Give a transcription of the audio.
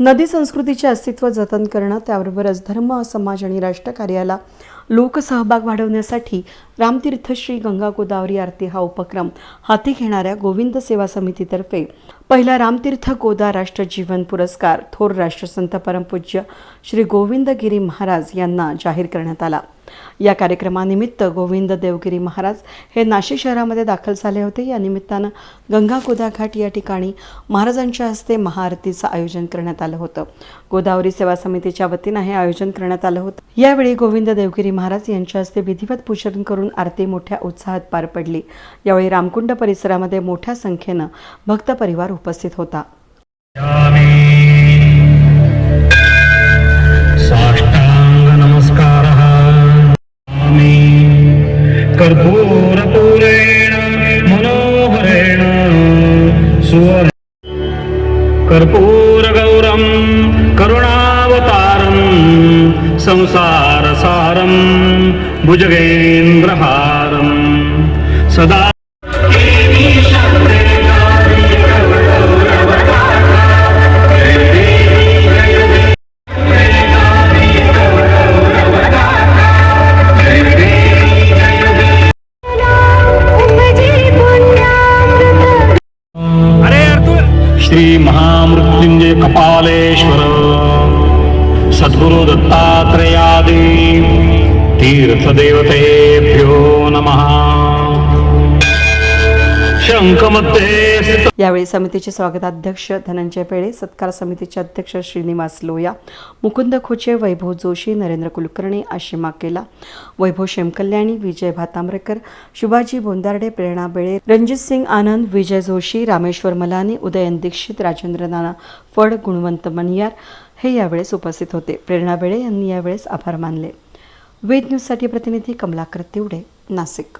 नदी संस्कृतीचे अस्तित्व जतन करणं त्याबरोबरच धर्म समाज आणि राष्ट्रकार्याला लोकसहभाग वाढवण्यासाठी रामतीर्थ श्री गंगा गोदावरी आरती हा उपक्रम हाती घेणाऱ्या गोविंद सेवा समितीतर्फे. पहिला रामतीर्थ गोदा राष्ट्रजीवन पुरस्कार थोर राष्ट्रसंत परमपूज्य श्री गोविंदगिरी महाराज यांना जाहीर करण्यात आला. या कार्यक्रमानिमित्त गोविंद देवगिरी महाराज हे नाशिक शहरामध्ये दाखल झाले होते. या निमित्तानं गंगा गोदाघाट या ठिकाणी महाराजांच्या हस्ते महाआरतीचं आयोजन करण्यात आलं होतं. गोदावरी सेवा समितीच्या वतीनं हे आयोजन करण्यात आलं होतं. यावेळी गोविंद देवगिरी महाराज यांच्या हस्ते विधिवत पूजन करून आरती मोठ्या उत्साहात पार पडली. यावेळी रामकुंड परिसरामध्ये मोठ्या संख्येनं भक्त परिवार उपस्थित होता. कर्पूरपूरेण मनोहरेण सुवर्ण। कर्पूरगौरं करुणावतारं संसारसारं भुजगेन्द्रहारं। सदा कपालेश्वर सद्गुरु दत्तात्रेयादी तीर्थदेवतेभ्यो नमः। यावेळी समितीचे स्वागताध्यक्ष धनंजय पेळे सत्कार समितीचे अध्यक्ष श्रीनिवास लोया मुकुंद खोचे वैभव जोशी नरेंद्र कुलकर्णी आशिमा केला वैभव शेमकल्याणी विजय भातांब्रेकर शुभाजी बोंदार्डे प्रेरणा बेळे रणजित सिंग आनंद विजय जोशी रामेश्वर मलानी उदयन दीक्षित राजेंद्र नाना फड गुणवंत मनियार हे यावेळेस उपस्थित होते. प्रेरणा बेळे यांनी यावेळेस आभार मानले. वेद न्यूजसाठी प्रतिनिधी कमलाकर तिवडे नाशिक